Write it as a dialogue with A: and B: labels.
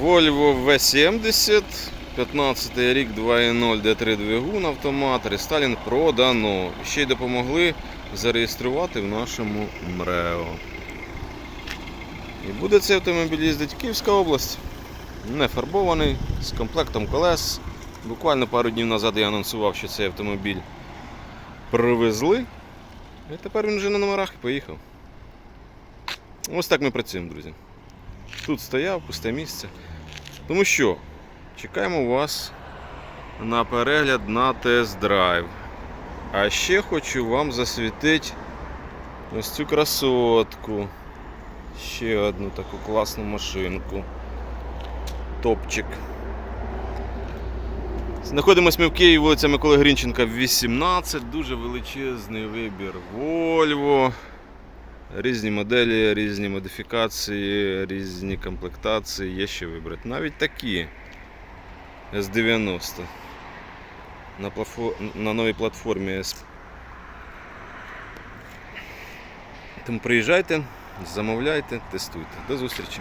A: Volvo V70, 15 рік 2.0 D3 двигун автомат, рестайлінг продано. Ще й допомогли зареєструвати в нашому МРЕО. І буде цей автомобіль їздити Київська область. Не фарбований, з комплектом колес. Буквально пару днів назад я анонсував, що цей автомобіль привезли. І тепер він вже на номерах і поїхав. Ось так ми працюємо, друзі. Тут стояв, пусте місце. Тому що чекаємо вас на перегляд на тест-драйв. А ще хочу вам засвітити ось цю красотку. Ще одну таку класну машинку. Топчик. Знаходимося ми в Києві, вулиця Миколи Грінченка, 18. Дуже величезний вибір Volvo. Різні моделі, різні модифікації, різні комплектації. Є ще вибрати. Навіть такі S90 на, плафо... на новій платформі S. Тому приїжджайте, замовляйте, тестуйте. До зустрічі!